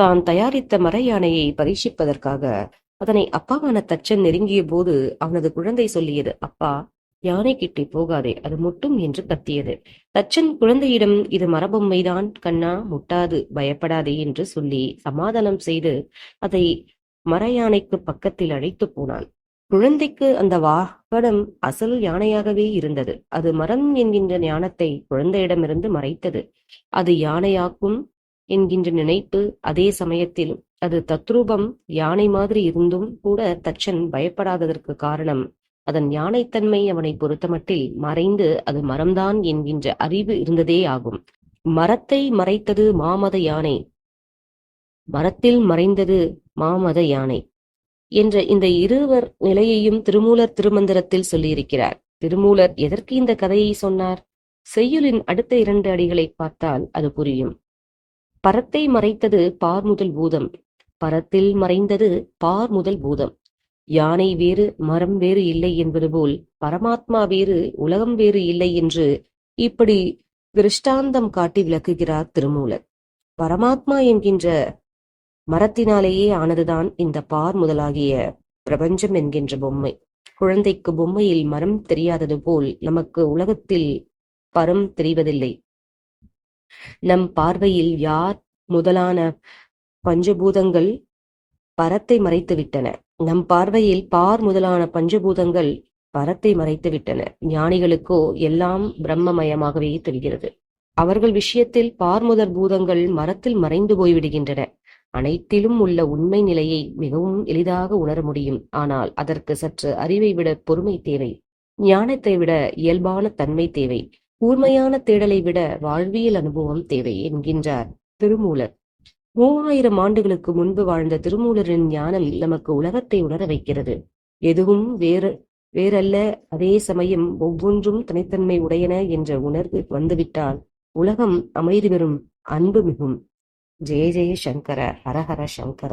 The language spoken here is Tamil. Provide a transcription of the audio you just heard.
தான் தயாரித்த மர யானையை பரீட்சிப்பதற்காக அதனை அப்பாவான தச்சன் நெருங்கிய போது அவனது குழந்தை சொல்லியது அப்பா யானை கிட்டே போகாதே அது முட்டும் என்று கத்தியது. தச்சன் குழந்தையிடம் இது மரபொம்மைதான் கண்ணா முட்டாது பயப்படாதே என்று சொல்லி சமாதானம் செய்து அதை மர யானைக்கு பக்கத்தில் அழைத்து போனான். குழந்தைக்கு அந்த வாகனம் அசல் யானையாகவே இருந்தது. அது மரம் என்கின்ற ஞானத்தை குழந்தையிடமிருந்து மறைத்தது. அது யானையாக்கும் என்கின்ற நினைப்பு அதே சமயத்தில் அது தத்ரூபம் யானை மாதிரி இருந்தும் கூட தச்சன் பயப்படாததற்கு காரணம். அதன் யானைத்தன்மை அவனை பொறுத்தமட்டில் மறைந்து அது மரம்தான் என்கின்ற அறிவு இருந்ததே ஆகும். மரத்தை மறைத்தது மாமத யானை. மரத்தில் மறைந்தது மாமத யானை என்ற இந்த இருவர் நிலையையும் திருமூலர் திருமந்திரத்தில் சொல்லியிருக்கிறார். திருமூலர் எதற்கு இந்த கதையை சொன்னார்? செய்யுளின் அடுத்த இரண்டு அடிகளை பார்த்தால் அது புரியும். பரத்தை மறைத்தது பார் முதல் பூதம். பரத்தில் மறைந்தது பார் முதல் பூதம். யானை வேறு மரம் வேறு இல்லை என்பது போல் பரமாத்மா வேறு உலகம் வேறு இல்லை என்று இப்படி திருஷ்டாந்தம் காட்டி விளக்குகிறார் திருமூலர். பரமாத்மா என்கின்ற மரத்தினாலேயே ஆனதுதான் இந்த பார் முதலாகிய பிரபஞ்சம் என்கின்ற பொம்மை. குழந்தைக்கு பொம்மையில் மரம் தெரியாதது போல் நமக்கு உலகத்தில் பரம் தெரிவதில்லை. நம் பார்வையில் யார் முதலான பஞ்சபூதங்கள் பரத்தை மறைத்து விட்டன? நம் பார்வையில் பார் முதலான பஞ்சபூதங்கள் பரத்தை மறைத்து விட்டன. ஞானிகளுக்கோ எல்லாம் பிரம்மமயமாகவே தெரிகிறது. அவர்கள் விஷயத்தில் பார் முதல் பூதங்கள் மரத்தில் மறைந்து போய்விடுகின்றன. அனைத்திலும் உள்ள உண்மை நிலையை மிகவும் எளிதாக உணர முடியும். ஆனால் அதற்கு சற்று அறிவை விட பொறுமை தேவை. ஞானத்தை விட இயல்பான தன்மை தேவை. கூர்மையான தேடலை விட வாழ்வியல் அனுபவம் தேவை என்கின்றார் திருமூலர். மூவாயிரம் ஆண்டுகளுக்கு முன்பு வாழ்ந்த திருமூலரின் ஞானம் நமக்கு உலகத்தை உணர வைக்கிறது. எதுவும் வேறு வேறல்ல. அதே சமயம் ஒவ்வொன்றும் தனித்தன்மை உடையன என்ற உணர்வு வந்துவிட்டால் உலகம் அமைதி பெறும் அன்பு மிகும். ஜெய ஜெய சங்கர ஹரஹர சங்கர